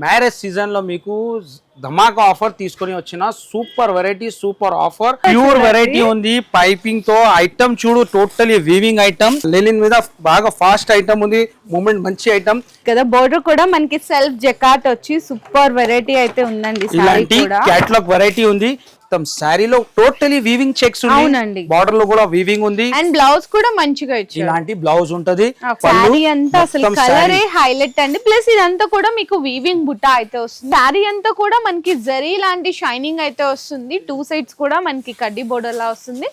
Marriage సీజన్లో మీకు ధమాకా offer తీసుకొని వచ్చిన super variety super offer. Pure variety ఉంది. పైపింగ్తో ఐటమ్ చూడు టోటలీ వీవింగ్ ఐటమ్ లెనిన్ మీద బాగా ఫాస్ట్ ఐటమ్ ఉంది. మూమెంట్ మంచి ఐటమ్ కదా బోర్డర్ కూడా మనకి సెల్ఫ్ జకాట్ వచ్చి సూపర్ వెరైటీ అయితే ఉందండి సారీ ఇలాంటి కూడా. క్యాటలాగ్ వెరైటీ ఉంది. మొత్తం శారీలో టోటలీ వీవింగ్ చెక్స్ అవునండి. ఉంది బార్డర్లో కూడా వీవింగ్ ఉంది. అండ్ బ్లౌజ్ కూడా మంచిగా ఇచ్చారు. ఇలాంటి బ్లౌజ్ ఉంటది. శారీ అంతా అసలు కలరే. హైలైట్ అండి. ప్లస్ ఇదంతా కూడా మీకు వీవింగ్ బుట్ట అయితే వస్తుంది. శారీ అంతా కూడా మనకి జరీ లాంటి షైనింగ్ అయితే వస్తుంది. టూ సైడ్స్ కూడా మనకి కడ్డీ బోర్డర్ లా వస్తుంది.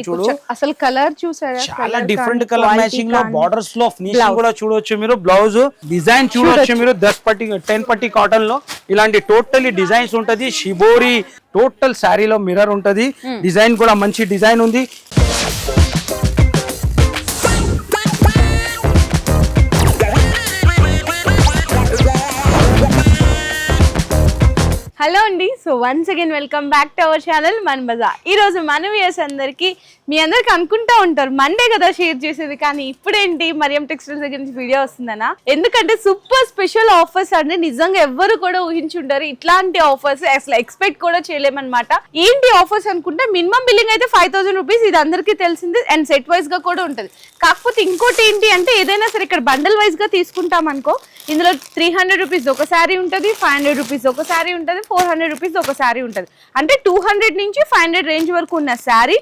చూడు. చ- అసలు కలర్ చూసారా? చాలా డిఫరెంట్ కలర్ మ్యాచింగ్లో. బార్డర్స్లో ఫినిషింగ్ కూడా చూడొచ్చు మీరు. బ్లౌజ్ డిజైన్ చూడొచ్చు. మీరు. దస్ పట్టి టెన్ పట్టి కాటన్లో. ఇలాంటి టోటలీ డిజైన్స్ ఉంటది. షిబోరి టోటల్ శారీలో మిర్రర్ ఉంటది. డిజైన్ కూడా మంచి డిజైన్ ఉంది. హలో అండి. So once again welcome back to our channel Man Bazar ఈరోజు మన వ్యూస్ అందరికీ మీ అందరికి అనుకుంటా ఉంటారు మండే కదా షేర్ చేసేది కానీ ఇప్పుడేంటి మరియం టెక్స్టైల్స్ దగ్గర నుంచి వీడియో వస్తుందనా? ఎందుకంటే సూపర్ స్పెషల్ ఆఫర్స్ అండి. నిజంగా ఎవ్వరు కూడా ఊహించుంటారు ఇట్లాంటి ఆఫర్స్ అసలు ఎక్స్పెక్ట్ కూడా చేయలేమన్నమాట. ఏంటి ఆఫర్స్ అనుకుంటే మినిమం బిల్లింగ్ అయితే ఫైవ్ థౌసండ్ రూపీస్ ఇది అందరికీ తెలిసింది అండ్ సెట్ వైజ్గా కూడా ఉంటుంది. కాకపోతే ఇంకోటి ఏంటి అంటే ఏదైనా సరే ఇక్కడ బండల్ వైజ్గా తీసుకుంటాం అనుకో ఇందులో త్రీ హండ్రెడ్ రూపీస్ ఒక శారీ ఉంటుంది ఫైవ్ హండ్రెడ్ రూపీస్ ఒక శారీ ఉంటుంది ఫోర్ హండ్రెడ్ రూపీస్ ఒక శారీ ఉంటుంది. అంటే టూ హండ్రెడ్ నుంచి ఫైవ్ హండ్రెడ్ రేంజ్ వరకు ఉన్న శారీ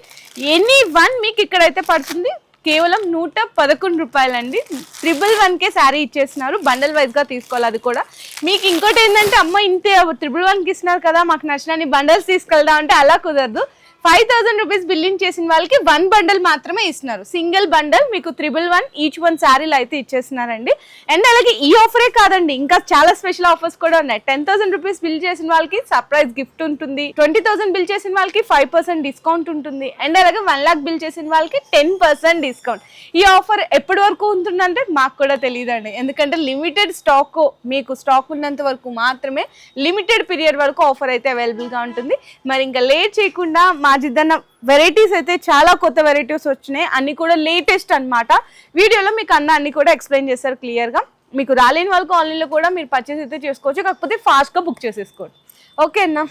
ఎనీ వన్ మీకు ఇక్కడైతే పడుతుంది. కేవలం నూట పదకొండు రూపాయలండి. ట్రిపుల్ వన్కే శారీ ఇచ్చేస్తున్నారు. బండల్ వైజ్గా తీసుకోవాలి అది కూడా. మీకు ఇంకోటి ఏంటంటే అమ్మ ఇంతే ట్రిపుల్ వన్కి ఇస్తున్నారు కదా మాకు నచ్చిన బండల్స్ తీసుకెళ్దాం అంటే అలా కుదరదు. ఫైవ్ థౌసండ్ రూపీస్ బిల్లింగ్ చేసిన వాళ్ళకి వన్ బండల్ మాత్రమే ఇస్తున్నారు. సింగిల్ బండల్ మీకు త్రిబుల్ వన్ ఈచ్ వన్ శారీలు అయితే ఇచ్చేస్తున్నారండి. అండ్ అలాగే ఈ ఆఫరే కాదండి ఇంకా చాలా స్పెషల్ ఆఫర్స్ కూడా ఉన్నాయి. టెన్ థౌసండ్ రూపీస్ బిల్ చేసిన వాళ్ళకి సర్ప్రైజ్ గిఫ్ట్ ఉంటుంది. ట్వంటీ థౌసండ్ బిల్ చేసిన వాళ్ళకి ఫైవ్ పర్సెంట్ డిస్కౌంట్ ఉంటుంది. అండ్ అలాగే వన్ లాక్ బిల్ చేసిన వాళ్ళకి టెన్ పర్సెంట్ డిస్కౌంట్ ఈ ఆఫర్ ఎప్పటి వరకు ఉంటుందంటే మాకు కూడా తెలియదండి. ఎందుకంటే లిమిటెడ్ స్టాక్ మీకు స్టాక్ ఉన్నంత వరకు మాత్రమే లిమిటెడ్ పీరియడ్ వరకు ఆఫర్ అయితే అవైలబుల్గా ఉంటుంది. మరి ఇంకా లేట్ చేయకుండా మా జిద్దన్న వెరైటీస్ అయితే చాలా కొత్త వెరైటీస్ వచ్చినాయి. అన్ని కూడా లేటెస్ట్ అన్నమాట. వీడియోలో మీకు అన్న అన్ని కూడా ఎక్స్ప్లెయిన్ చేస్తారు క్లియర్గా మీకు రాలేని వాళ్ళకి ఆన్లైన్లో కూడా మీరు పర్చేస్ అయితే చేసుకోవచ్చు. కాకపోతే ఫాస్ట్గా బుక్ చేసేసుకోండి. ఓకే అన్న.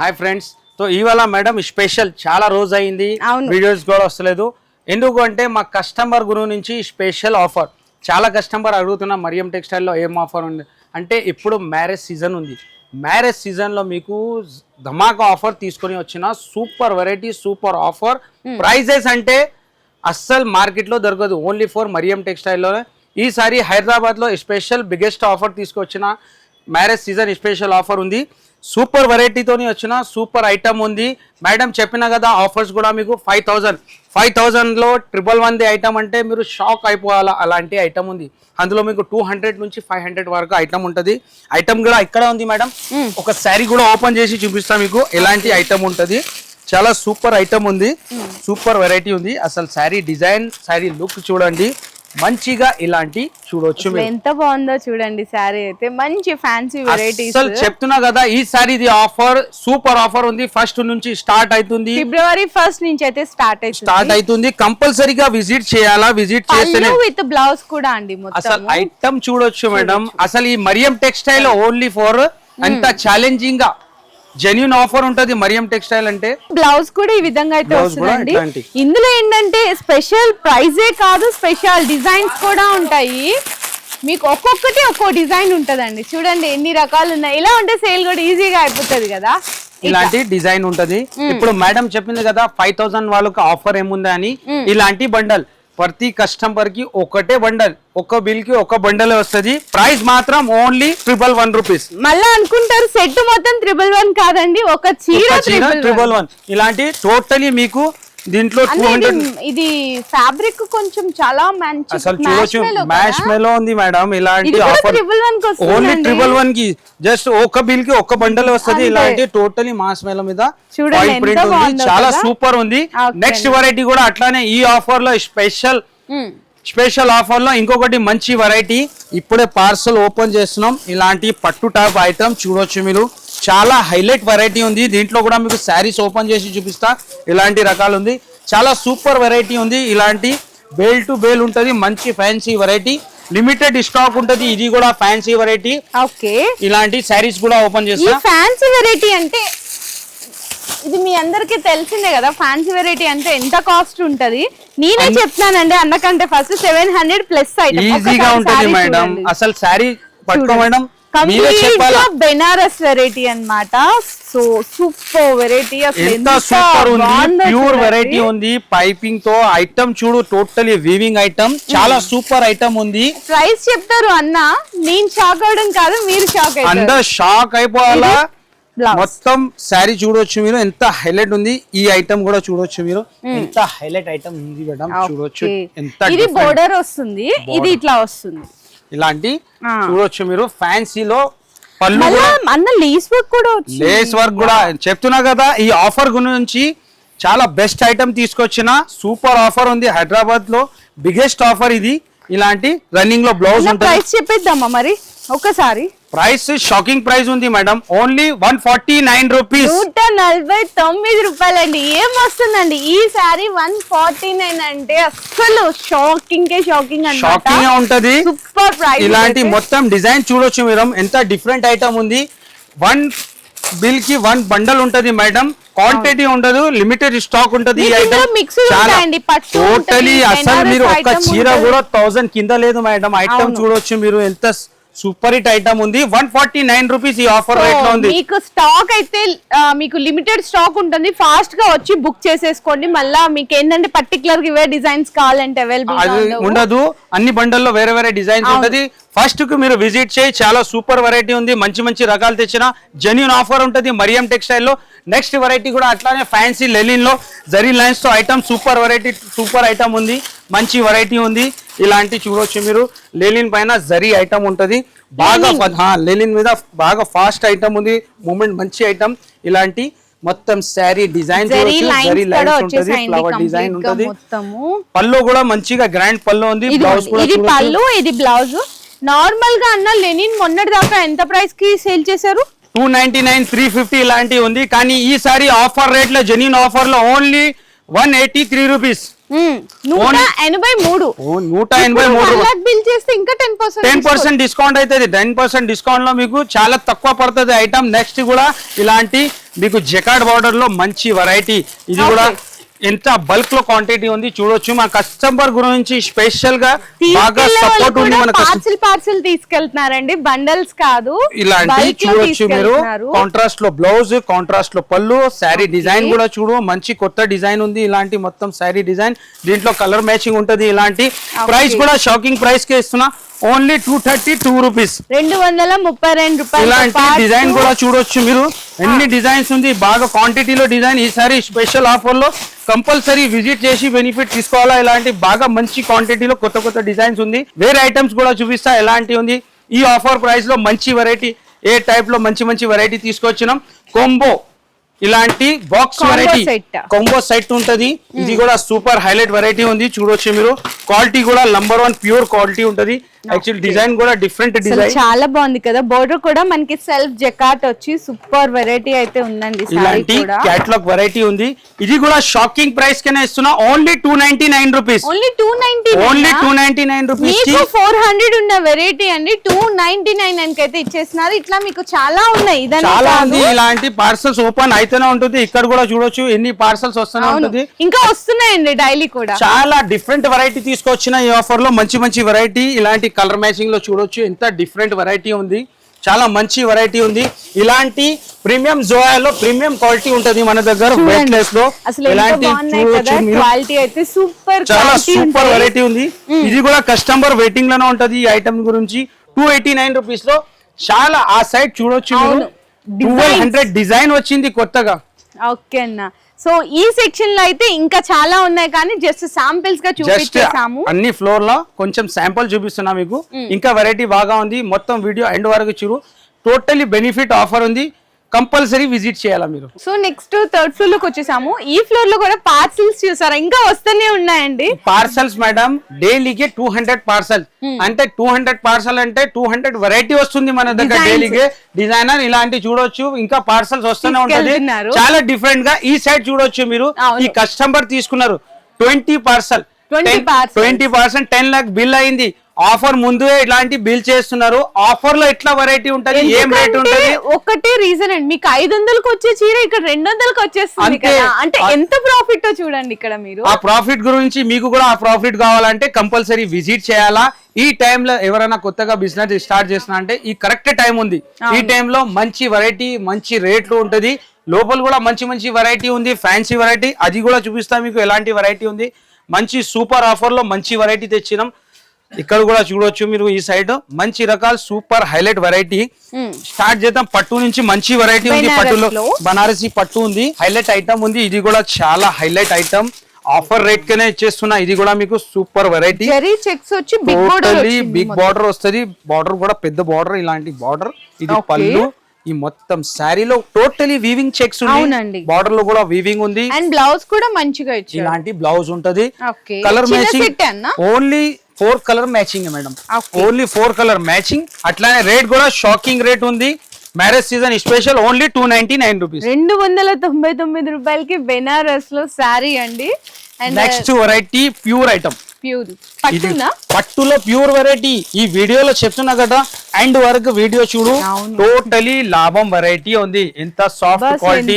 హాయ్ ఫ్రెండ్స్ సో ఇవాళ మేడం స్పెషల్ చాలా రోజు అయింది. వీడియోస్ కూడా వస్తలేదు. ఎందుకు అంటే మా కస్టమర్ గురు నుంచి స్పెషల్ ఆఫర్ చాలా కస్టమర్ అడుగుతున్న మరియం టెక్స్టైల్లో ఏం ఆఫర్ ఉంది? అంటే ఇప్పుడు మ్యారేజ్ సీజన్ ఉంది. మ్యారేజ్ సీజన్లో మీకు ధమాకా ఆఫర్ తీసుకొని వచ్చిన super variety super offer prices అంటే అస్సలు మార్కెట్లో దొరకదు. ఓన్లీ ఫర్ మరియం టెక్స్టైల్లోనే ఈసారి హైదరాబాద్లో స్పెషల్ బిగ్గెస్ట్ ఆఫర్ తీసుకొచ్చిన మ్యారేజ్ సీజన్ స్పెషల్ ఆఫర్ ఉంది. సూపర్ వెరైటీతోని వచ్చిన సూపర్ ఐటమ్ ఉంది. మేడం చెప్పిన కదా ఆఫర్స్ కూడా మీకు ఫైవ్ థౌజండ్. ఫైవ్ థౌజండ్లో ట్రిపుల్ వన్ ది ఐటమ్ అంటే మీరు షాక్ అయిపోవాలా? అలాంటి ఐటమ్ ఉంది. అందులో మీకు టూ హండ్రెడ్ నుంచి ఫైవ్ హండ్రెడ్ వరకు ఐటమ్ ఉంటుంది. ఐటమ్ కూడా ఇక్కడ ఉంది మేడం. ఒక శారీ కూడా ఓపెన్ చేసి చూపిస్తా మీకు. ఎలాంటి ఐటమ్ ఉంటుంది? చాలా సూపర్ ఐటమ్ ఉంది. సూపర్ వెరైటీ ఉంది. అసలు శారీ డిజైన్ శారీ లుక్ చూడండి. మంచిగా ఇలాంటి చూడొచ్చు ఎంత బాగుందో చూడండి శారీ అయితే. మంచి ఫ్యాన్సీ వెరైటీస్ అసలు చెప్తున్నా కదా ఈ సారీది ఆఫర్ సూపర్ ఆఫర్ ఉంది. ఫస్ట్ నుంచి స్టార్ట్ అవుతుంది. ఫిబ్రవరి ఫస్ట్ నుంచి అయితే స్టార్ట్ అవుతుంది. స్టార్ట్ అవుతుంది. కంపల్సరీగా విజిట్ చేయాలా? విజిట్ చేస్తేనే. పళ్ళు విత్ బ్లౌజ్ కూడా అండి అసలు ఐటమ్ చూడొచ్చు మేడం. అసలు ఈ మరియం టెక్స్టైల్ ఓన్లీ ఫర్ అంత ఛాలెంజింగ్గా. జెన్యున్ ఆఫర్ ఉంటది మరియం టెక్స్టైల్ అంటే. బ్లౌజ్ కూడా ఈ విధంగా అయితే వస్తుందండి. ఇందులో ఏంటంటే స్పెషల్ ప్రైజే కాదు స్పెషల్ డిజైన్స్ కూడా ఉంటాయి. మీకు ఒక్కొక్కటి ఒక్కో డిజైన్ ఉంటదండి. చూడండి ఎన్ని రకాలు ఉన్నాయి. ఇలా ఉంటే సేల్ కూడా ఈజీగా అయిపోతుంది కదా. ఇలాంటి డిజైన్ ఉంటది. ఇప్పుడు మేడం చెప్పింది కదా ఫైవ్ థౌసండ్ వాళ్ళకి ఆఫర్ ఏముంది అని. ఇలాంటి బండల్ ప్రతి కస్టమర్కి ఒకటే బండల్ ఒక్క బిల్కి ఒక బండల్ వస్తది. ప్రైస్ మాత్రం ఓన్లీ ట్రిపుల్ వన్ రూపీస్ మళ్ళా అనుకుంటారు సెట్ మొత్తం త్రిబుల్ వన్ కాదండి ఒక చీర ట్రిపుల్ వన్ ఇలాంటి టోటలీ మీకు దీంట్లో టూ హండ్రెడ్ ఇది ఫ్యాబ్రిక్ కొంచెం చాలా మంచి అసలు చూడొచ్చు మ్యాష్. మెలో ఉంది మేడం ఇలాంటి ఆఫర్. ఓన్లీ ట్రిపుల్ వన్కి జస్ట్ ఒక బిల్కి ఒక బండల్ వస్తది. ఇలాంటి టోటలీ మాస్ మెలో మీద చూడండి ప్రింట్ ఉంది చాలా? సూపర్ ఉంది నెక్స్ట్ వెరైటీ కూడా అట్లానే ఈ ఆఫర్లో స్పెషల్. స్పెషల్ ఆఫర్లో ఇంకొకటి మంచి వెరైటీ ఇప్పుడే పార్సల్ ఓపెన్ చేస్తున్నాం ఇలాంటి పట్టు టాప్ ఐటమ్ చూడొచ్చు మీరు చాలా హైలైట్ వెరైటీ ఉంది. దీంట్లో కూడా మీకు శారీస్ ఓపెన్ చేసి చూపిస్తా. ఇలాంటి రకాలు ఉంది. చాలా సూపర్ వెరైటీ ఉంది. ఇలాంటి బేల్ టు బేల్ ఉంటుంది. మంచి ఫ్యాన్సీ వెరైటీ. లిమిటెడ్ స్టాక్ ఉంటది. ఇది కూడా ఫ్యాన్సీ వెరైటీ. ఓకే. ఇలాంటి శారీస్ కూడా ఓపెన్ చేస్తా. ఫ్యాన్సీ వెరైటీ అంటే ఇది మీ అందరికి తెలిసిందే కదా. ఫ్యాన్సీ వెరైటీ అంటే ఎంత కాస్ట్ ఉంటది? నేనే చెప్తానండి అన్నకంటే ఫస్ట్ సెవెన్ హండ్రెడ్ ప్లస్ ఈజీగా ఉంటది మేడం. అసలు శారీ పట్టుకో మేడం. బెనారస్ వెరైటీ అన్నమాట. సో సూపర్ వెరైటీ ఎంత సూపర్ ఉంది. ప్యూర్ వెరైటీ ఉంది. పైపింగ్తో ఐటమ్ చూడు టోటలీ వీవింగ్ ఐటమ్ చాలా సూపర్ ఐటమ్ ఉంది. ప్రైస్ చెప్తారు అన్న. నేను షాక్ అవడం కాదు మీరు షాక్ అందరు షాక్ అయిపోవాలా? మొత్తం శారీ చూడొచ్చు మీరు. ఎంత హైలైట్ ఉంది. ఈ ఐటమ్ కూడా చూడొచ్చు మీరు. ఎంత హైలైట్ ఐటమ్ ఉంది మేడం చూడొచ్చు. ఎంత ఇది. బోర్డర్ వస్తుంది. ఇది ఇట్లా వస్తుంది. ఇలాంటి. చూడొచ్చు మీరు. ఫ్యాన్సీలో పళ్ళు అన్న లేస్ వర్క్ కూడా లేస్ వర్క్ కూడా చెప్తున్నా కదా ఈ ఆఫర్ గురించి చాలా బెస్ట్ ఐటమ్ తీసుకొచ్చిన సూపర్ ఆఫర్ ఉంది. హైదరాబాద్లో బిగ్గెస్ట్ ఆఫర్ ఇది. ఇలాంటి రన్నింగ్లో బ్లౌజ్ ఉంటుంది. ప్రైస్ చెప్పేద్దామా మరి? ఒకసారి ప్రైస్ షాకింగ్ ప్రైస్ ఉంది madam. Only one forty nine rupees. నూట నలభై తొమ్మిది రూపాయలండి. ఏం వస్తుందండి? ఈ సారీ వన్ ఫార్టీ నైన్ అంటే అసలు షాకింగ్ కే షాకింగ్ షాకింగ్ ఉంటది. సూపర్ ప్రైస్ ఇలాంటి మొత్తం డిజైన్ చూడొచ్చు మీరు ఎంత డిఫరెంట్ ఐటమ్ ఉంది. వన్ బిల్కి వన్ బండల్ ఉంటది మేడం. క్వాంటిటీ ఉండదు. లిమిటెడ్ స్టాక్ ఉంటది టోటలీ అసలు మీరు ఒక్క item చీర. కూడా థౌసండ్ కింద లేదు మేడం. ఐటమ్. చూడొచ్చు మీరు. ఎంత సూపర్ హిట్ ఐటమ్ ఉంది. వన్ ఫార్టీ నైన్ రూపీస్ ఈ ఆఫర్ రేట్లో ఉంది. మీకు స్టాక్ అయితే మీకు లిమిటెడ్ స్టాక్ ఉంటుంది. ఫాస్ట్గా వచ్చి బుక్ చేసేసుకోండి. మళ్ళా మీకు ఏంటంటే పర్టికులర్గా ఇవే డిజైన్స్ కావాలంటే అవైలబుల్ ఉండదు. అన్ని బండల్లో వేరే వేరే డిజైన్స్ ఉంటది. ఫస్ట్కు మీరు విజిట్ చేయి. చాలా సూపర్ వెరైటీ ఉంది. మంచి మంచి రకాలు తెచ్చిన. జెన్యున్ ఆఫర్ ఉంటది మరియం టెక్స్టైల్లో. నెక్స్ట్ వెరైటీ కూడా అట్లానే ఫ్యాన్సీ లెలిన్లో. Zari లైన్స్తో item super variety super item ఉంది. మంచి వెరైటీ ఉంది. ఇలాంటి చూడొచ్చు మీరు. లెలిన్ పైన జరీ ఐటమ్ ఉంటది. బాగా లెలిన్ మీద బాగా ఫాస్ట్ ఐటమ్ ఉంది. మూమెంట్ మంచి ఐటమ్ ఇలాంటి మొత్తం శారీ డిజైన్ ఫ్లవర్ డిజైన్ ఉంటది. పళ్ళు కూడా మంచిగా గ్రాండ్ పళ్ళు ఉంది. బ్లౌజ్ కూడా ఇది చూడొచ్చు. పళ్ళు ఇది బ్లౌజ్ నార్మల్గా అన్న లెనిన్ మొన్నటి దాకా ఎంత ప్రైస్కి సేల్ చేశారు? Two ninety nine three fifty ఇలాంటివి ఉంది. కానీ ఈసారి ఆఫర్ రేట్లో జెన్యున్ ఆఫర్లో only one eighty three rupees. నూట ఎనభై మూడు. నూట ఎనభై మూడు. బిల్ చేస్తే ఇంకా ten ten percent percent discount అవుతుంది టెన్ పర్సెంట్ డిస్కౌంట్లో మీకు చాలా తక్కువ పడుతుంది ఐటమ్ నెక్స్ట్ కూడా ఇలాంటి మీకు జకాడ్ బార్డర్లో మంచి వెరైటీ ఇది కూడా ఎంత బల్క్లో క్వాంటిటీ ఉంది చూడొచ్చు. మా కస్టమర్ గురించి స్పెషల్గా బాగా సపోర్ట్ ఉంది మన పార్సిల్ పార్సిల్ తీసుకెళ్తున్నారండి. బండల్స్ కాదు. ఇలాంటి చూడొచ్చు మీరు. కాంట్రాస్ట్లో బ్లౌజ్ కాంట్రాస్ట్లో పళ్ళు శారీ డిజైన్ కూడా చూడు. మంచి కొత్త డిజైన్ ఉంది. ఇలాంటి మొత్తం శారీ డిజైన్ దీంట్లో కలర్ మ్యాచింగ్ ఉంటది ఇలాంటి. ప్రైస్ కూడా షాకింగ్ ప్రైస్ కే ఇస్తున్నా. Only two thirty two rupees. రెండు వందల ముప్పై రెండు రూపాయలు ఇలాంటి డిజైన్ కూడా చూడొచ్చు మీరు. ఎన్ని డిజైన్స్ ఉంది బాగా క్వాంటిటీలో డిజైన్. ఈసారి స్పెషల్ ఆఫర్లో కంపల్సరీ విజిట్ చేసి బెనిఫిట్ తీసుకోవాలా? ఇలాంటి బాగా మంచి క్వాంటిటీలో కొత్త కొత్త డిజైన్స్ ఉంది. వేరే ఐటమ్స్ కూడా చూపిస్తా ఎలాంటి ఉంది. ఈ ఆఫర్ ప్రైస్లో మంచి వెరైటీ ఏ టైప్లో మంచి మంచి వెరైటీ తీసుకొచ్చినాం. కొంబో ఇలాంటి బాక్స్ వెరైటీ. కొంబో సెట్ ఉంటది. ఇది కూడా సూపర్ హైలైట్ వెరైటీ ఉంది. చూడొచ్చు మీరు. క్వాలిటీ కూడా నంబర్ వన్ ప్యూర్ క్వాలిటీ ఉంటది. యాక్చువల్ డిజైన్ కూడా డిఫరెంట్ డిజైన్ చాలా బాగుంది కదా. బోర్డర్ కూడా మనకి సెల్ఫ్ జకాట్ వచ్చి సూపర్ వెరైటీ అయితే ఉందండి ఇలాంటి క్యాటలాగ్ వెరైటీ ఉంది. ఇది కూడా షాకింగ్ ప్రైస్ కింద ఇస్తున్నా. Only two ninety nine rupees only two ninety only two ninety nine rupees four hundred ఉన్న వెరైటీ అండి. టూ నైన్టీ నైన్ అయితే ఇచ్చేస్తున్నారు. ఇట్లా మీకు చాలా ఉన్నాయి. చాలా. ఉంది. ఇలాంటి పార్సల్స్ ఓపెన్ అయితేనే ఉంటుంది. ఇక్కడ కూడా చూడొచ్చు. ఎన్ని పార్సల్స్ వస్తూనే ఉంటుంది. ఇంకా వస్తున్నాయండి డైలీ కూడా. చాలా డిఫరెంట్ వెరైటీ తీసుకొచ్చిన ఈ ఆఫర్లో. మంచి మంచి వెరైటీ ఇలాంటి కలర్ మ్యాచింగ్లో చూడొచ్చు. ఎంత డిఫరెంట్ వెరైటీ ఉంది. చాలా మంచి వెరైటీ ఉంది. ఇలాంటి ప్రీమియం జోయాలో ప్రీమియం క్వాలిటీ ఉంటది మన దగ్గర. వెయిట్లెస్లో ఇలాంటి క్వాలిటీ అయితే సూపర్ చాలా సూపర్ వెరైటీ ఉంది. ఇది కూడా కస్టమర్ వెయిటింగ్లోనే ఉంటది ఈ ఐటమ్ గురించి. టూ ఎయిటీ నైన్ రూపీస్లో చాలా ఆ సైడ్ చూడొచ్చు. ట్వెల్వ్ హండ్రెడ్ డిజైన్ వచ్చింది కొత్తగా. ఓకే అన్న. సో ఈ సెక్షన్లో అయితే ఇంకా చాలా ఉన్నాయి కానీ జస్ట్ శాంపిల్స్గా చూపించేసాము అన్ని ఫ్లోర్లో కొంచెం శాంపుల్ చూపిస్తున్నా మీకు. ఇంకా వెరైటీ బాగా ఉంది. మొత్తం వీడియో ఎండ్ వరకు చూడు. టోటలీ బెనిఫిట్ ఆఫర్ ఉంది. కంపల్సరీ విజిట్ చేయాలా మీరు? సో నెక్స్ట్ థర్డ్ ఫ్లోర్లోకి వచ్చేసాము. ఈ ఫ్లోర్లో కూడా పార్సిల్స్ చూసారా? ఇంకా వస్తూనే ఉన్నాయండి. పార్సల్స్ మేడం డైలీకి టూ హండ్రెడ్ పార్సల్. అంటే టూ హండ్రెడ్ పార్సల్ అంటే టూ హండ్రెడ్ వెరైటీ వస్తుంది మన దగ్గర. డైలీకి. డిజైనర్ ఇలాంటి చూడొచ్చు. ఇంకా పార్సల్స్ వస్తూనే ఉంటది. చాలా డిఫరెంట్గా ఈ సైడ్ చూడొచ్చు మీరు. ఈ కస్టమర్ తీసుకున్నారు twenty parcel. 20 parcels. Twenty percent ten lakh bill అయింది. ఆఫర్ ముందే ఇలాంటి బిల్ చేస్తున్నారు. ఆఫర్లో ఎట్లా వెరైటీ ఉంటది? ఏం రేట్ ఉంటది? ఒకటే రీజన్ అండి. మీకు ఐదు వందలకు వచ్చే చీర ఇక్కడ రెండు వందలకు వచ్చేస్తుంది అంటే ఎంత ప్రాఫిట్ చూడండి ఇక్కడ మీరు. ఆ ప్రాఫిట్ గురించి మీకు కూడా ఆ ప్రాఫిట్ కావాలంటే కంపల్సరీ విజిట్ చేయాలా? ఈ టైంలో ఎవరైనా కొత్తగా బిజినెస్ స్టార్ట్ చేస్తున్నా అంటే ఈ కరెక్ట్ టైం ఉంది. ఈ టైంలో మంచి వెరైటీ మంచి రేట్లు ఉంటది. లోపల కూడా మంచి మంచి వెరైటీ ఉంది. ఫ్యాన్సీ వెరైటీ అది కూడా చూపిస్తా మీకు ఎలాంటి వెరైటీ ఉంది. మంచి సూపర్ ఆఫర్లో మంచి వెరైటీ తెచ్చినాం. ఇక్కడ కూడా చూడొచ్చు మీరు ఈ సైడ్. మంచి రకాల సూపర్ హైలైట్ వెరైటీ స్టార్ట్ చేద్దాం. పట్టు నుంచి మంచి వెరైటీ ఉంది. పట్టులో. బనారసి పట్టు ఉంది. హైలైట్ ఐటమ్ ఉంది. ఇది కూడా చాలా హైలైట్ ఐటమ్ ఆఫర్ రేట్ కనే ఇచ్చేస్తున్నా. ఇది కూడా మీకు సూపర్ వెరైటీ చెక్స్ వచ్చి big border totally big border వస్తది. బార్డర్ కూడా పెద్ద బార్డర్ ఇలాంటి బార్డర్ ఇది. పళ్ళు. ఈ మొత్తం శారీలో టోటలీ వీవింగ్ చెక్స్. ఉంది బార్డర్లో కూడా వీవింగ్ ఉంది. అండ్ బ్లౌజ్ కూడా మంచిగా ఇలాంటి బ్లౌజ్ ఉంటది. Colour matching only four colour matching madam. Only four colour matching. అట్లానే రేట్ కూడా షాకింగ్ రేట్ ఉంది. Marriage season special only two ninety nine rupees రెండు వందల తొంభై తొమ్మిది రూపాయలకి బెనారస్లో శారీ అండి. Next variety pure item pure పట్టులో ప్యూర్ వెరైటీ ఈ వీడియోలో చెప్తున్నా కదా అండ్ వరకు వీడియో చూడు. టోటలీ లాభం వెరైటీ ఉంది. ఎంత soft quality.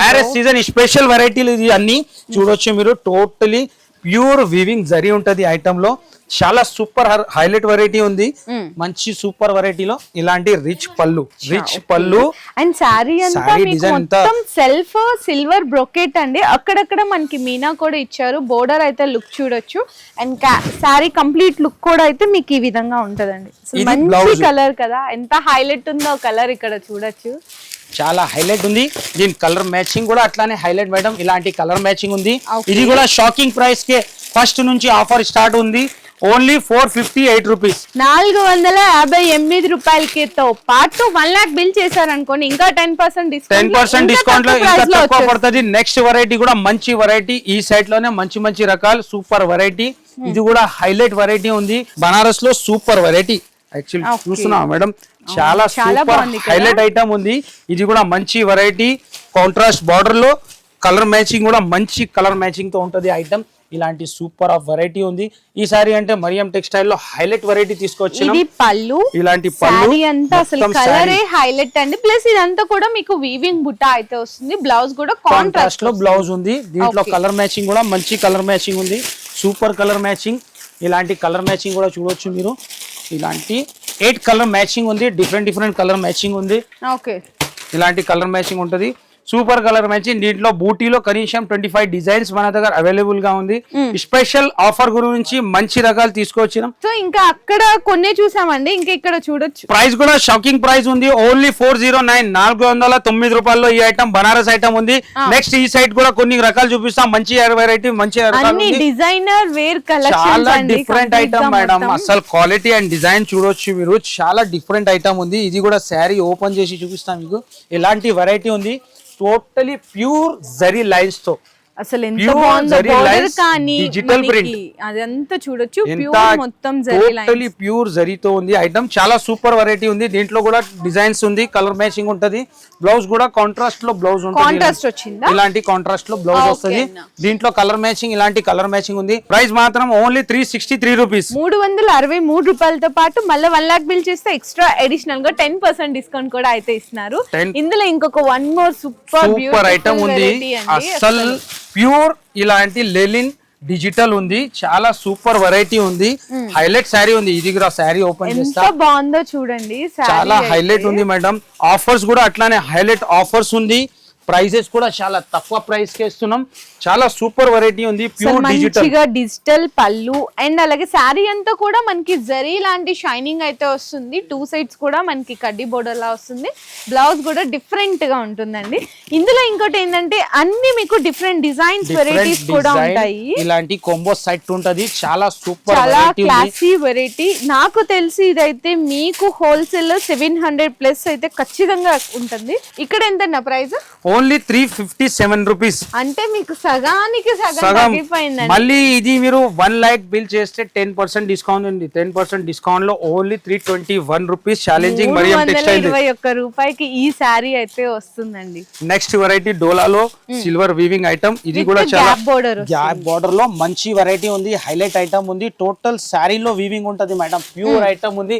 Marriage season special వెరైటీలు ఇది అన్ని చూడొచ్చు మీరు. టోటలీ ప్యూర్ వివింగ్ జరి ఉంటది ఐటమ్లో. చాలా సూపర్ హైలైట్ వెరైటీ ఉంది. మంచి సూపర్ వెరైటీలో ఇలాంటి rich pallu. Rich pallu. And sari అంతా- మొత్తం సెల్ఫ్ సిల్వర్ బ్రొకెట్ అండి. అక్కడక్కడ మనకి మీనా కూడా ఇచ్చారు. బోర్డర్ అయితే లుక్ చూడొచ్చు. అండ్ శారీ కంప్లీట్ లుక్ కూడా అయితే మీకు ఈ విధంగా ఉంటదండి. మంచి. కలర్ కదా. ఎంత హైలైట్ ఉందో కలర్ ఇక్కడ చూడొచ్చు. చాలా హైలైట్ ఉంది. దీని కలర్ మ్యాచింగ్ కూడా అట్లానే హైలైట్ మేడం. ఇలాంటి కలర్ మ్యాచింగ్ ఉంది. ఇది కూడా షాకింగ్ ప్రైస్ కే ఫస్ట్ నుంచి ఆఫర్ స్టార్ట్ ఉంది. Only four fifty eight rupees. నాలుగు వందల యాభై ఎనిమిది రూపాయలకితో పాటు వన్ లాక్ బిల్ చేశారనుకోండి ఇంకా టెన్ పర్సెంట్ టెన్ పర్సెంట్ డిస్కౌంట్లో ఇంకా తక్కువ పడుతుంది. నెక్స్ట్ వెరైటీ కూడా మంచి వెరైటీ ఈ సైట్లోనే మంచి మంచి రకాలు సూపర్ వెరైటీ ఇది కూడా హైలైట్ వెరైటీ ఉంది. బనారస్లో సూపర్ వెరైటీ యాక్చువల్లీ. చూస్తున్నా మేడం? చాలా సూపర్? హైలైట్ ఐటమ్ ఉంది. ఇది కూడా మంచి వెరైటీ కాంట్రాస్ట్ బార్డర్లో కలర్ మ్యాచింగ్ కూడా మంచి కలర్ మ్యాచింగ్తో ఉంటది ఐటమ్ ఇలాంటి సూపర్ ఆఫ్ వెరైటీ ఉంది. ఈసారి అంటే మరియం టెక్స్టైల్లో హైలైట్ వెరైటీ తీసుకొచ్చినాం. ఇది పళ్ళు. ఇలాంటి పళ్ళు అంతా అసలు కలరే. హైలైట్ అండి. ప్లస్ ఇదంతా కూడా మీకు వీవింగ్ బుట్ట అయితే వస్తుంది. బ్లౌజ్ కూడా కాంట్రాస్ట్లో బ్లౌజ్ ఉంది. దీంట్లో. కలర్ మ్యాచింగ్ కూడా మంచి కలర్ మ్యాచింగ్ ఉంది. సూపర్ కలర్ మ్యాచింగ్ ఇలాంటి కలర్ మ్యాచింగ్ కూడా చూడొచ్చు మీరు. ఇలాంటి ఎయిట్ కలర్ మ్యాచింగ్ ఉంది. డిఫరెంట్ డిఫరెంట్ కలర్ మ్యాచింగ్ ఉంది. ఓకే ఇలాంటి కలర్ మ్యాచింగ్ ఉంటుంది. సూపర్ కలర్ మ్యాచింగ్ దీంట్లో బూటీలో కనీసం ట్వంటీ ఫైవ్ డిజైన్స్ మన దగ్గర అవైలబుల్గా ఉంది స్పెషల్ ఆఫర్ గురించి మంచి రకాలు తీసుకొచ్చినాం. సో ఇంకా అక్కడ కొన్నే చూసామండి ఇంకా ఇక్కడ చూడొచ్చు. ప్రైస్ కూడా షాకింగ్ ప్రైస్ ఉంది. ఓన్లీ ఫోర్ జీరో నైన్ నాలుగు వందల తొమ్మిది రూపాయల్లో ఈ ఐటమ్ బనారస్ ఐటమ్ ఉంది. నెక్స్ట్ ఈ సైడ్ కూడా కొన్ని రకాలు చూపిస్తాం. మంచి వెరైటీ మంచి. డిజైనర్ వేర్ చాలా డిఫరెంట్ ఐటమ్ మేడం. అసలు క్వాలిటీ అండ్ డిజైన్ చూడొచ్చు మీరు. చాలా డిఫరెంట్ ఐటమ్ ఉంది. ఇది కూడా శారీ ఓపెన్ చేసి చూపిస్తాం మీకు. ఎలాంటి వెరైటీ ఉంది? టోటలీ ప్యూర్ జరీ లైన్స్తో అసలు ఎంత బాగుందో మనకి print. అదంతా చూడొచ్చు. ప్యూర్ మొత్తం జరీ టోటలీ ప్యూర్ జరీతో ఉంది. ఐటమ్ చాలా సూపర్ వెరైటీ ఉంది. దీంట్లో కూడా డిజైన్స్ ఉంది. కలర్ మ్యాచింగ్ ఉంటది. బ్లౌజ్ కూడా కాంట్రాస్ట్లో బ్లౌజ్ ఉంటుంది. కాంట్రాస్ట్ వచ్చిందా? ఇలాంటి కాంట్రాస్ట్లో బ్లౌజ్ Okay వస్తుంది. దీంట్లో కలర్ మ్యాచింగ్ ఇలాంటి కలర్ మ్యాచింగ్ ఉంది. ప్రైస్ మాత్రం only three sixty three rupees మూడు వందల అరవై మూడు రూపాయలతో పాటు మళ్ళీ వన్ లాక్ బిల్ చేస్తే ఎక్స్ట్రా అడిషనల్గా టెన్ పర్సెంట్ డిస్కౌంట్ కూడా అయితే ఇస్తున్నారు. 10 ఇందులో ఇంకొక one more super super item ఉంది. అసలు ప్యూర్ ఇలాంటి లెలిన్ డిజిటల్ ఉంది. చాలా సూపర్ వెరైటీ ఉంది. హైలైట్ శారీ ఉంది. ఇది కూడా శారీ ఓపెన్ చేస్తా. బాగుందో చూడండి. చాలా. హైలైట్ ఉంది మేడం. ఆఫర్స్ కూడా అట్లానే హైలైట్ ఆఫర్స్ ఉంది. ప్రైజెస్ కూడా చాలా తక్కువ ప్రైస్కి ఇస్తున్నాం. చాలా సూపర్ వెరైటీ ఉంది ప్యూర్ డిజిటల్ మంచిగా డిజిటల్. పళ్ళు అండ్ అలాగే శారీ అంతా కూడా మనకి జరీ లాంటి షైనింగ్ అయితే వస్తుంది. టూ సైడ్స్ కూడా మనకి కడ్డీ బోర్డర్ లా వస్తుంది. బ్లౌజ్ కూడా డిఫరెంట్గా ఉంటుందండి. ఇందులో ఇంకోటి ఏంటంటే అన్ని మీకు డిఫరెంట్ డిజైన్స్ వెరైటీస్ కూడా ఉంటాయి. ఇలాంటి కొంబో సెట్ ఉంటది. చాలా సూపర్ చాలా క్లాసీ వెరైటీ నాకు తెలిసి ఇదైతే మీకు హోల్సేల్ సెవెన్ హండ్రెడ్ ప్లస్ అయితే ఖచ్చితంగా ఉంటుంది. ఇక్కడ ఎంత price only three fifty seven rupees. అంటే మీకు సగానికి సగం మళ్ళీ ఇది మీరు వన్ ల్యాక్ బిల్ చేస్తే టెన్ పర్సెంట్ డిస్కౌంట్ ఉంది. టెన్ పర్సెంట్ డిస్కౌంట్లో only three twenty one rupees challenging Mariyam textile ఇరవై ఒక్క రూపాయికి ఈ శారీ అయితే వస్తుందండి. నెక్స్ట్ వెరైటీ డోలాలో సిల్వర్ వీవింగ్ ఐటమ్ ఇది కూడా చాలా వస్తుంది. గ్యాప్ బార్డర్లో మంచి వెరైటీ ఉంది. హైలైట్ ఐటమ్ ఉంది. టోటల్ శారీలో వీవింగ్ ఉంటది మేడం. ప్యూర్ ఐటమ్ ఉంది.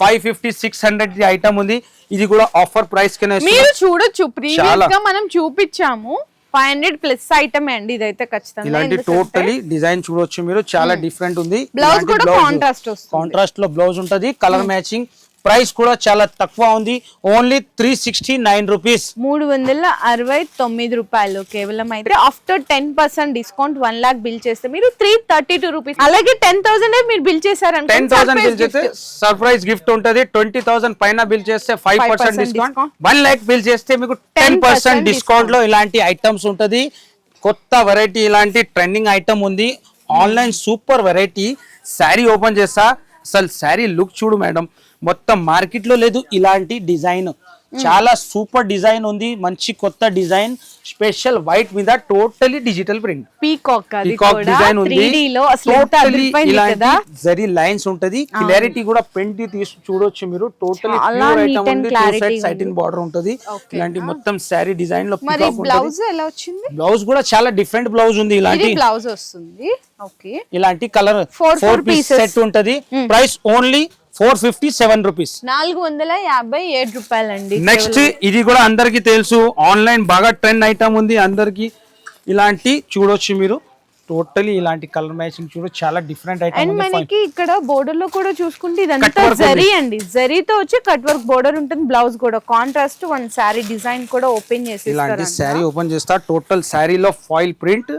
Five fifty six hundred item ఉంది. ఇది కూడా ఆఫర్ ప్రైస్ మీరు చూడొచ్చు ప్రీవియస్ చాలా. గా మనం చూపించాము. ఫైవ్ హండ్రెడ్ ప్లస్ ఐటమ్ అండి ఇదైతే ఖచ్చితంగా. ఇలాంటి టోటలీ డిజైన్ చూడొచ్చు మీరు. చాలా డిఫరెంట్ ఉంది. బ్లౌజ్ కూడా కాంట్రాస్ట్ కాంట్రాస్ట్లో బ్లౌజ్ ఉంటది. కలర్ మ్యాచింగ్ ప్రైస్ కూడా చాలా తక్కువ ఉంది. Only three sixty nine rupees మూడు వందల అరవై తొమ్మిది రూపాయలు కేవలం అయితే. After ten percent discount one lakh bill చేస్తే మీరు త్రీ థర్టీ టూ రూపీస్ అలాగే టెన్ థౌసండ్ మీరు బిల్ చేశారనుకో టెన్ థౌసండ్ బిల్ చేస్తే సర్ప్రైజ్ గిఫ్ట్ ఉంటది. ట్వంటీ థౌసండ్ పైన బిల్ చేస్తే five 5% percent discount. One lakh bill చేస్తే మీకు టెన్ 10% పర్సెంట్ డిస్కౌంట్లో ఇలాంటి ఐటమ్స్ ఉంటది. కొత్త వెరైటీ ఇలాంటి ట్రెండింగ్ ఐటమ్ ఉంది. Online super variety sari open చేస్తా. అసలు శారీ లుక్ చూడు మేడం. మొత్తం మార్కెట్లో లేదు ఇలాంటి డిజైన్. చాలా సూపర్ డిజైన్ ఉంది మంచి కొత్త డిజైన్ స్పెషల్ వైట్ మీద totally digital print. Peacock peacock design ఉంది. 3D లో అసలు ఎంత Totally అదిరిపోయింది ఇలాంటి కదా. జరీ లైన్స్ ఉంటది. క్లారిటీ కూడా పెయింట్ తీసి చూడొచ్చు మీరు. టోటల్. సైటిన్ బార్డర్ ఉంటది. ఇలాంటి మొత్తం శారీ డిజైన్లో బ్లౌజ్ ఎలా వచ్చింది? బ్లౌజ్ కూడా చాలా డిఫరెంట్ బ్లౌజ్ ఉంది ఇలాంటి. బ్లౌజ్ వస్తుంది. ఓకే ఇలాంటి కలర్ ఫోర్ పీస్. సెట్ ఉంటది. Price only four fifty seven rupees. నాలుగు వందల యాభై ఏడు రూపాయలండి నెక్స్ట్ ఇది కూడా అందరికి తెలుసు. ఆన్లైన్ బాగా ట్రెండ్ ఐటమ్ ఉంది. అందరికి ఇలాంటి చూడొచ్చు మీరు. టోటలీ ఇలాంటి కలర్ మ్యాచింగ్ చూడు చాలా డిఫరెంట్ అండ్ మనకి ఇక్కడ బోర్డర్లో కూడా చూసుకుంటే ఇదంతా. జరీ అండి. జరీతో వచ్చి కట్ వర్క్ బోర్డర్ ఉంటుంది బ్లౌజ్ కూడా. కాంట్రాస్ట్ వన్ శారీ డిజైన్ కూడా ఓపెన్ చేసి ఇలాంటి శారీ ఓపెన్ చేస్తా. టోటల్ శారీలో ఫాయిల్ ప్రింట్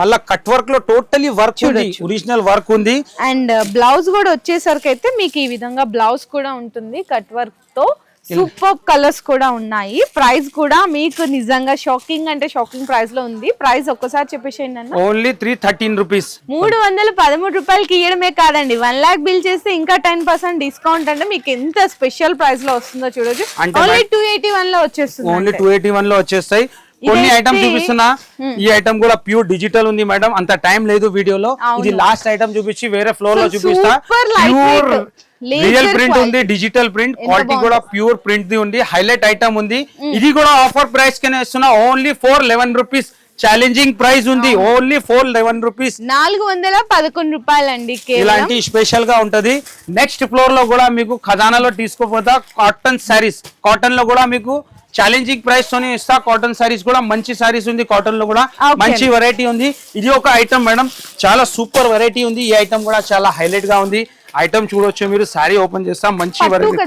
మళ్ళా కట్ వర్క్లో టోటలీ వర్క్ ఒరిజినల్ వర్క్ ఉంది. అండ్ బ్లౌజ్ కూడా వచ్చేసరికి అయితే మీకు ఈ విధంగా బ్లౌజ్ కూడా ఉంటుంది కట్ వర్క్తో. సూపర్ కలర్స్ కూడా ఉన్నాయి. ప్రైస్ కూడా మీకు నిజంగా షాకింగ్ అంటే షాకింగ్ ప్రైస్లో ఉంది. ప్రైస్ ఒక్కసారి చెప్పేసేయండి అన్న. ఓన్లీ త్రీ థర్టీన్ రూపీస్ మూడు వందల పదమూడు రూపాయలకి ఇవ్వడమే కాదండి. వన్ లాక్ బిల్ చేస్తే ఇంకా టెన్ పర్సెంట్ డిస్కౌంట్ అంటే మీకు ఎంత స్పెషల్ ప్రైస్లో వస్తుందో చూడొచ్చు. ఓన్లీ టూ ఎయిటీ వన్లో వచ్చేస్తుంది ఓన్లీ టూ ఎయిటీ వన్లో వచ్చేస్తాయి. కొన్ని ఐటమ్ చూపిస్తున్నా. ఈ ఐటమ్ కూడా ప్యూర్ డిజిటల్ ఉంది మేడం అంత టైం లేదు వీడియోలో. ఇది లాస్ట్ ఐటమ్ చూపించి వేరే ఫ్లోర్లో చూపిస్తా. Pure real print. ఉంది డిజిటల్ ప్రింట్ క్వాలిటీ కూడా ప్యూర్ ప్రింట్ ది ఉంది. హైలైట్ ఐటమ్ ఉంది. ఇది కూడా ఆఫర్ ప్రైస్ కింద ఇస్తున్నా. Only four eleven rupees challenging price ఉంది. ఓన్లీ ఫోర్ లెవెన్ రూపీస్ నాలుగు వందల పదకొండు రూపాయలండి కేవలం ఇలాంటి స్పెషల్గా ఉంటది. నెక్స్ట్ ఫ్లోర్లో కూడా మీకు ఖజానాలో తీసుకోపోతా కాటన్ శారీస్ కాటన్లో కూడా మీకు ఛాలెంజింగ్ ప్రైస్ తోని ఇస్తా. కాటన్ శారీస్ కూడా మంచి శారీస్ ఉంది. కాటన్లో కూడా. మంచి వెరైటీ ఉంది. ఇది ఒక ఐటమ్ మేడం చాలా సూపర్ వెరైటీ ఉంది. ఈ ఐటమ్ కూడా చాలా హైలైట్గా ఉంది. ఐటమ్ చూడొచ్చు మీరు. శారీ ఓపెన్ చేస్తా. మంచి వెరైటీ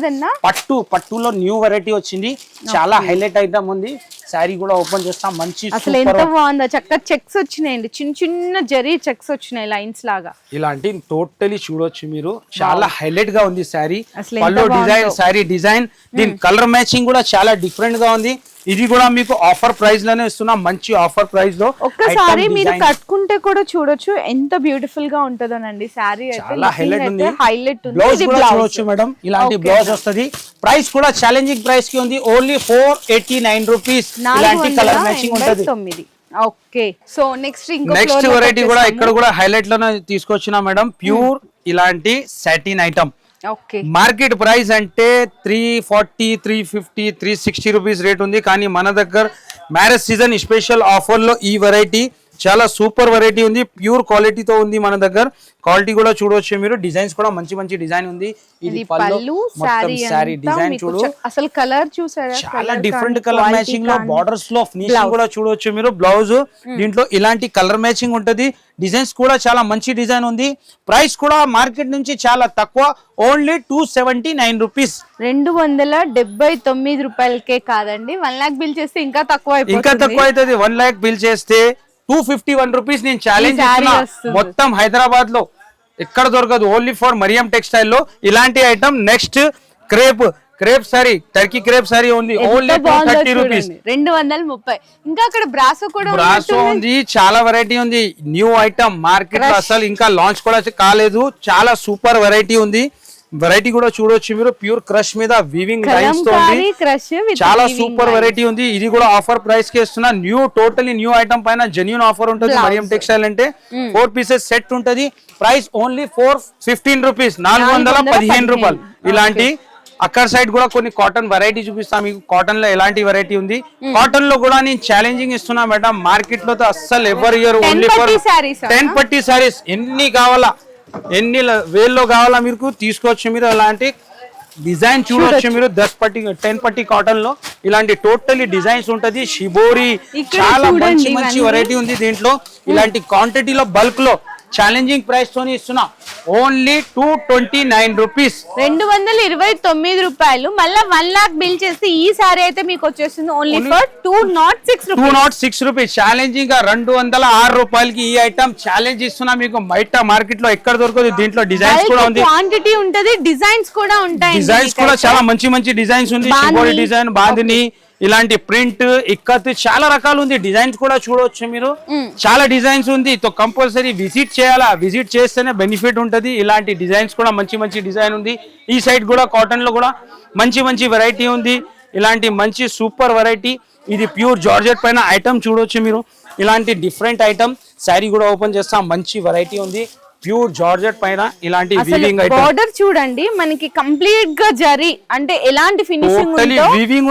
పట్టు పట్టులో న్యూ వెరైటీ వచ్చింది. చాలా హైలైట్ ఐటమ్ ఉంది. శారీ కూడా ఓపెన్ చేస్తా మంచి అసలు ఎంత బాగుందో. చక్కగా చెక్స్ వచ్చినాయండి. చిన్న చిన్న జరీ చెక్స్ వచ్చినాయి లైన్స్ లాగా. ఇలాంటి టోటలీ చూడొచ్చు మీరు. చాలా హైలైట్గా ఉంది శారీ. పళ్ళు డిజైన్. శారీ డిజైన్ దీని కలర్ మ్యాచింగ్ కూడా చాలా డిఫరెంట్గా ఉంది. ఇది కూడా మీకు ఆఫర్ ప్రైస్లోనే ఇస్తున్నా మంచి ఆఫర్ ప్రైస్లో. ఒక్కసారి మీరు కట్టుకుంటే కూడా చూడొచ్చు. ఎంత బ్యూటిఫుల్గా ఉంటదోనండి. శారీ చాలా హైలైట్ ఉంది. హైలైట్ ఉంది. బ్లౌజ్ కూడా చూడొచ్చు మేడం. ఇలాంటి. బ్లౌజ్ వస్తది. ప్రైస్ కూడా ఛాలెంజింగ్ ప్రైస్కి ఉంది. Only four eighty nine rupees ఇలాంటి వందల కలర్ మ్యాచింగ్ ఎనభై ఉంటది. తొమ్మిది. ఓకే. సో నెక్స్ట్ వెరైటీ కూడా. ఇక్కడ కూడా హైలైట్లోనే తీసుకొచ్చిన మేడం ప్యూర్ ఇలాంటి satin item okay. Market price అంటే three forty three fifty three sixty rupees rate ఉంది. కానీ మన దగ్గర మ్యారేజ్ సీజన్ స్పెషల్ ఆఫర్లో ఈ వెరైటీ చాలా సూపర్ వెరైటీ ఉంది ప్యూర్ క్వాలిటీతో ఉంది మన దగ్గర. క్వాలిటీ కూడా చూడవచ్చు మీరు. డిజైన్స్ కూడా మంచి మంచి డిజైన్ ఉంది. ఇది పళ్ళు మొత్తం అంతా డిజైన్ చూడు. అసలు కలర్ చూసారా? చాలా డిఫరెంట్ కలర్ మ్యాచింగ్లో. బార్డర్స్లో ఫినిషింగ్ కూడా చూడవచ్చు మీరు. బ్లౌజ్ దీంట్లో ఇలాంటి కలర్ మ్యాచింగ్ ఉంటది. డిజైన్స్ కూడా చాలా మంచి డిజైన్ ఉంది. ప్రైస్ కూడా మార్కెట్ నుంచి చాలా తక్కువ. Only two seventy nine rupees రెండు వందల డెబ్బై తొమ్మిది రూపాయలకే కాదండి. వన్ లాక్ బిల్ చేస్తే ఇంకా తక్కువ ఇంకా తక్కువ అవుతుంది. వన్ ల్యాక్ బిల్ చేస్తే టూ ఫిఫ్టీ వన్ రూపీస్ నేను ఛాలెంజ్. మొత్తం హైదరాబాద్లో ఎక్కడ దొరకదు ఓన్లీ ఫర్ మరియం టెక్స్టైల్లో ఇలాంటి item next crepe crepe sari Turkey crepe sari ఉంది. ఓన్లీ థర్టీ రూపీస్ రెండు వందల ముప్పై. ఇంకా అక్కడ బ్రాసో కూడా బ్రాసో. ఉంది చాలా వెరైటీ ఉంది. న్యూ ఐటమ్ మార్కెట్ అసలు ఇంకా లాంచ్ కూడా కాలేదు. చాలా సూపర్ వెరైటీ ఉంది. వెరైటీ కూడా చూడొచ్చు మీరు. ప్యూర్ క్రష్ మీద వీవింగ్ లైన్స్తో ఉంది చాలా సూపర్ వెరైటీ ఉంది. ఇది కూడా ఆఫర్ ప్రైస్కి ఇస్తున్నా. న్యూ టోటలీ న్యూ ఐటమ్ పైన జెన్యున్ ఆఫర్ ఉంటుంది. మరియం టెక్స్టైల్ అంటే ఫోర్ పీసెస్ సెట్ ఉంటది. Price only four fifteen rupees నాలుగు వందల పదిహేను రూపాయలు. ఇలాంటి అక్కడ సైడ్ కూడా కొన్ని కాటన్ వెరైటీ చూపిస్తాను మీకు కాటన్లో ఎలాంటి వెరైటీ ఉంది? కాటన్లో కూడా నేను ఛాలెంజింగ్ ఇస్తున్నా మేడం మార్కెట్లో అస్సలు ఎవరు ఇయర్ ఓన్లీ ఫర్? టెన్ పట్టి సారీస్ ఎన్ని కావాలా? ఎన్ని వేల్లో కావాలా మీకు? తీసుకోవచ్చు మీరు అలాంటి డిజైన్ చూడొచ్చు మీరు. దస్ పట్టి టెన్ పట్టి కాటన్లో ఇలాంటి టోటలీ డిజైన్స్ ఉంటది. షిబోరి చాలా మంచి మంచి. వెరైటీ ఉంది దీంట్లో. ఇలాంటి క్వాంటిటీలో బల్క్లో ఛాలెంజింగ్ ప్రైస్ తోని ఇస్తున్నా. Only two twenty nine rupees రెండు వందల ఇరవై తొమ్మిది రూపాయలు. మళ్ళీ వన్ లాక్ బిల్ చేస్తే ఈ సారీ అయితే మీకు వచ్చేస్తుంది. Only for two not six two not six rupees ఛాలెంజింగ్గా రెండు వందల ఆరు రూపాయలకి ఈ ఐటమ్ ఛాలెంజ్ ఇస్తున్నా మీకు. బయట మార్కెట్లో ఎక్కడ దొరకదు. దీంట్లో డిజైన్స్ కూడా ఉంది. క్వాంటిటీ ఉంటది. డిజైన్స్ కూడా ఉంటాయి డిజైన్స్ కూడా చాలా మంచి మంచి డిజైన్స్ ఉంది. డిజైన్ బాందిని ఇలాంటి ప్రింట్ ఇక్కత్ చాలా రకాలు ఉంది. డిజైన్స్ కూడా చూడవచ్చు మీరు. చాలా డిజైన్స్ ఉంది. తో కంపల్సరీ విజిట్ చేయాలా? విజిట్ చేస్తేనే బెనిఫిట్ ఉంటది. ఇలాంటి డిజైన్స్ కూడా మంచి మంచి డిజైన్ ఉంది. ఈ సైడ్ కూడా కాటన్లో కూడా మంచి మంచి వెరైటీ ఉంది. ఇలాంటి మంచి సూపర్ వెరైటీ. ఇది ప్యూర్ జార్జెట్ పైన ఐటమ్ చూడొచ్చు మీరు. ఇలాంటి డిఫరెంట్ ఐటమ్. శారీ కూడా ఓపెన్ చేస్తాం. మంచి వెరైటీ ఉంది. ప్యూర్ జార్జెట్ పైన ఇలాంటి వీవింగ్ బార్డర్ చూడండి మనకి కంప్లీట్గా జరి. అంటే ఎలాంటి ఫినిషింగ్ Totally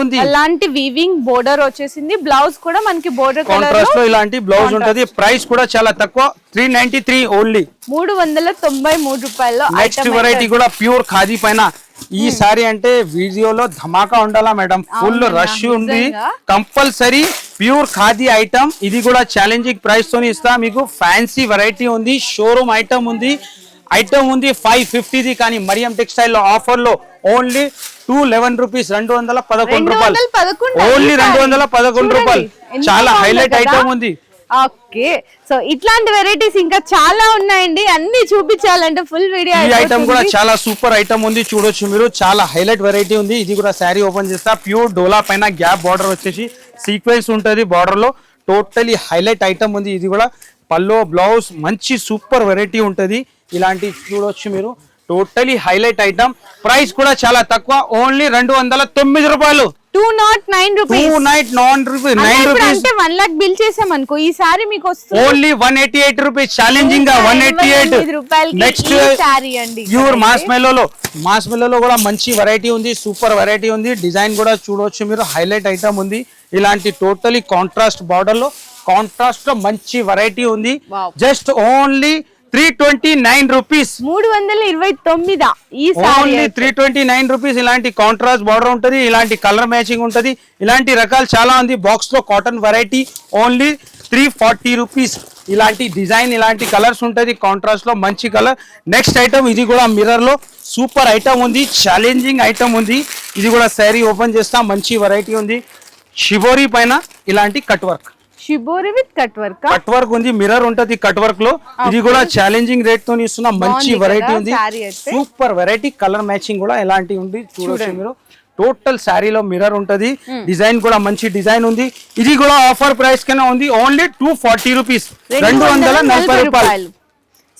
ఉందో. అలాంటి వీవింగ్ బోర్డర్ వచ్చేసింది. బ్లౌజ్ కూడా మనకి బోర్డర్ కలర్ కాంట్రాస్ట్లో ఇలాంటి బ్లౌజ్ ఉంటది. ప్రైస్ కూడా చాలా తక్కువ. త్రీ నైన్టీ త్రీ ఓన్లీ మూడు వందల తొంభై మూడు రూపాయల్లో నెక్స్ట్ వెరైటీ కూడా ప్యూర్ ఖాదీ పైన ఈ సారీ అంటే వీడియోలో ధమాకా ఉండాలా మేడం? ఫుల్ రష్ ఉంది. Compulsory pure khadi item. ఇది కూడా ఛాలెంజింగ్ ప్రైస్ తోని ఇస్తా. మీకు ఫ్యాన్సీ వెరైటీ ఉంది షోరూమ్ ఐటమ్ ఉంది. ఐటమ్ ఉంది ఫైవ్ ఫిఫ్టీది కానీ మరియం టెక్స్టైల్లో ఆఫర్లో ఓన్లీ టూ లెవెన్ రూపీస్ రెండు వందల పదకొండు. రూపాయలు ఓన్లీ రెండు. వందల పదకొండు రూపాయలు. చాలా హైలైట్? ఐటమ్ ఉంది. ఓకే. సో ఇట్లాంటి వెరైటీస్ ఇంకా చాలా ఉన్నాయండి. అన్ని చూపించాలంటే ఫుల్ వీడియో ఈ ఐటమ్ కూడా చాలా సూపర్ ఐటమ్ ఉంది. చూడొచ్చు మీరు. చాలా హైలైట్ వెరైటీ ఉంది. ఇది కూడా శారీ ఓపెన్ చేస్తా. ప్యూర్ డోలా పైన గ్యాప్ బార్డర్ వచ్చేసి సీక్వెన్స్ ఉంటది బార్డర్లో. టోటలీ హైలైట్ ఐటమ్ ఉంది. ఇది కూడా పల్లో బ్లౌజ్ మంచి సూపర్ వెరైటీ ఉంటది. ఇలాంటి చూడొచ్చు మీరు. టోటలీ హైలైట్ ఐటమ్ ప్రైస్ కూడా చాలా తక్కువ. ఓన్లీ రెండు వందల తొమ్మిది రూపాయలు. Two naught nine two night non rupees nine rupees అంటే వన్ లాక్ బిల్ చేసాం అనుకో మీకు వస్తుంది only one eighty eight rupees ఛాలెంజింగ్గా one eighty eight ఎనిమిది రూపాయలకి నెక్స్ట్ ఈ saree అండి. ప్యూర్ మాస్ మెలోలో మాస్ మెలోలో కూడా మంచి వెరైటీ ఉంది సూపర్ వెరైటీ ఉంది. డిజైన్ కూడా చూడవచ్చు మీరు హైలైట్ ఐటమ్ ఉంది. ఇలాంటి టోటలీ కాంట్రాస్ట్ బార్డర్లో కాంట్రాస్ట్లో మంచి వెరైటీ ఉంది. Wow. Just only three twenty nine rupees మూడు వందల ఇరవై తొమ్మిదా ఈ only three twenty nine rupees ఇలాంటి కాంట్రాస్ట్ బార్డర్ ఉంటది ఇలాంటి కలర్ మ్యాచింగ్ ఉంటది ఇలాంటి రకాలు చాలా ఉంది. బాక్స్లో cotton variety only three forty rupees ఇలాంటి డిజైన్ ఇలాంటి కలర్స్ ఉంటది. కాంట్రాస్ట్లో మంచి కలర్ నెక్స్ట్ ఐటమ్ ఇది కూడా మిర్రర్లో సూపర్ ఐటమ్ ఉంది. ఛాలెంజింగ్ ఐటమ్ ఉంది. ఇది కూడా శారీ ఓపెన్ చేస్తా మంచి వెరైటీ ఉంది. షిబోరి పైన ఇలాంటి cut work shibori with cut work cut work ఉంది మిర్రర్ ఉంటది కట్ వర్క్లో. ఇది కూడా ఛాలెంజింగ్ రేట్తో ఇస్తున్న. మంచి వెరైటీ ఉంది. సూపర్ వెరైటీ కలర్ మ్యాచింగ్ కూడా ఎలాంటి ఉంది చూడొచ్చు మీరు. టోటల్ శారీలో మిర్రర్ ఉంటది. డిజైన్ కూడా మంచి డిజైన్ ఉంది. ఇది కూడా ఆఫర్ ప్రైస్ కన్నా ఉంది. ఓన్లీ టూ ఫార్టీ రూపీస్ రెండు వందల నలభై రూపాయలు.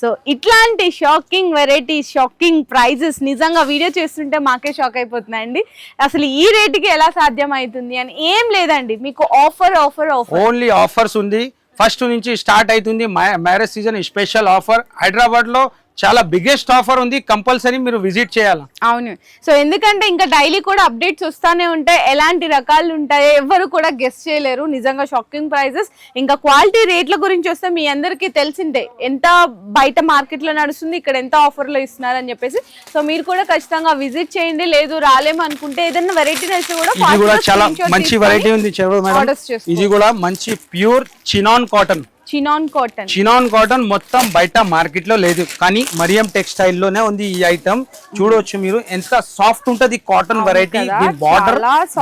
సో ఇట్లాంటి షాకింగ్ వెరైటీస్ షాకింగ్ ప్రైజెస్ నిజంగా వీడియో చేస్తుంటే మాకే షాక్ అయిపోతున్నాయండి అసలు ఈ రేటుకి ఎలా సాధ్యం అవుతుంది అని ఏం లేదండి మీకు offer offer offer. Only offers ఉంది. ఫస్ట్ నుంచి స్టార్ట్ అవుతుంది. Marriage season special offer. హైదరాబాద్లో చాలా బిగ్గెస్ట్ ఆఫర్ ఉంది కంపల్సరీ మీరు విజిట్ చేయాలి? అవును. సో ఎందుకంటే ఇంకా డైలీ కూడా అప్డేట్స్ వస్తానే ఉంటాయి. ఎలాంటి రకాలు ఉంటాయో ఎవరు కూడా గెస్ట్ చేయలేరు. నిజంగా షాకింగ్ ప్రైజెస్ ఇంకా క్వాలిటీ రేట్ల గురించి వస్తే మీ అందరికీ తెలిసిందే. ఎంత బయట మార్కెట్లో నడుస్తుంది ఇక్కడ ఎంత ఆఫర్లో ఇస్తున్నారు అని చెప్పేసి. సో మీరు కూడా ఖచ్చితంగా విజిట్ చేయండి. లేదు రాలేము అనుకుంటే ఏదైనా వెరైటీ నచ్చితే కూడా చాలా మంచి వెరైటీ ఉంది. ఇది కూడా మంచి pure chinon cotton chinon cotton chinon cotton మొత్తం బయట మార్కెట్లో లేదు. కానీ మరియం టెక్స్టైల్లోనే ఉంది ఈ ఐటమ్ చూడొచ్చు మీరు. ఎంత సాఫ్ట్ ఉంటది కాటన్ వెరైటీ దీని బార్డర్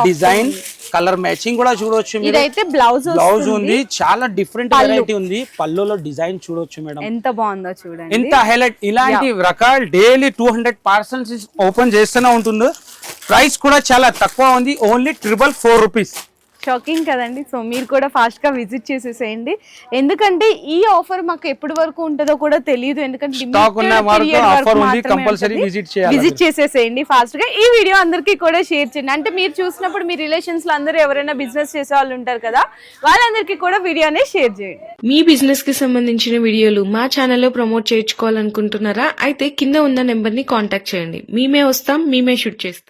డిజైన్. కలర్ మ్యాచింగ్ కూడా చూడొచ్చు మీరు. ఇదైతే బ్లౌజ్ బ్లౌజ్ ఉంది. చాలా డిఫరెంట్. వెరైటీ ఉంది. పళ్ళులో డిజైన్ చూడొచ్చు మేడం. ఎంత బాగుందో చూడండి. ఎంత హైలైట్ ఇలాంటి రకాలు daily two hundred parcels open చేస్తూనే ఉంటుంది ప్రైస్ కూడా చాలా తక్కువ ఉంది. Only triple four rupees shocking కదండి. సో మీరు కూడా ఫాస్ట్గా విజిట్ చేసేసేయండి. ఎందుకంటే ఈ ఆఫర్ మాకు ఎప్పటి వరకు ఉంటుందో కూడా తెలియదు ఎందుకంటే. విజిట్ చేసేసేయండి ఫాస్ట్గా ఈ వీడియో అందరికీ కూడా షేర్ చేయండి. అంటే మీరు చూసినప్పుడు మీ రిలేషన్స్లో అందరూ ఎవరైనా బిజినెస్ చేసే వాళ్ళు ఉంటారు కదా వాళ్ళందరికీ కూడా వీడియో అనేది షేర్ చేయండి. మీ బిజినెస్కి సంబంధించిన వీడియోలు మా ఛానల్లో ప్రమోట్ చేయించుకోవాలనుకుంటున్నారా? అయితే కింద ఉన్న నెంబర్ని కాంటాక్ట్ చేయండి. మేమే వస్తాం మేమే షూట్ చేస్తాం.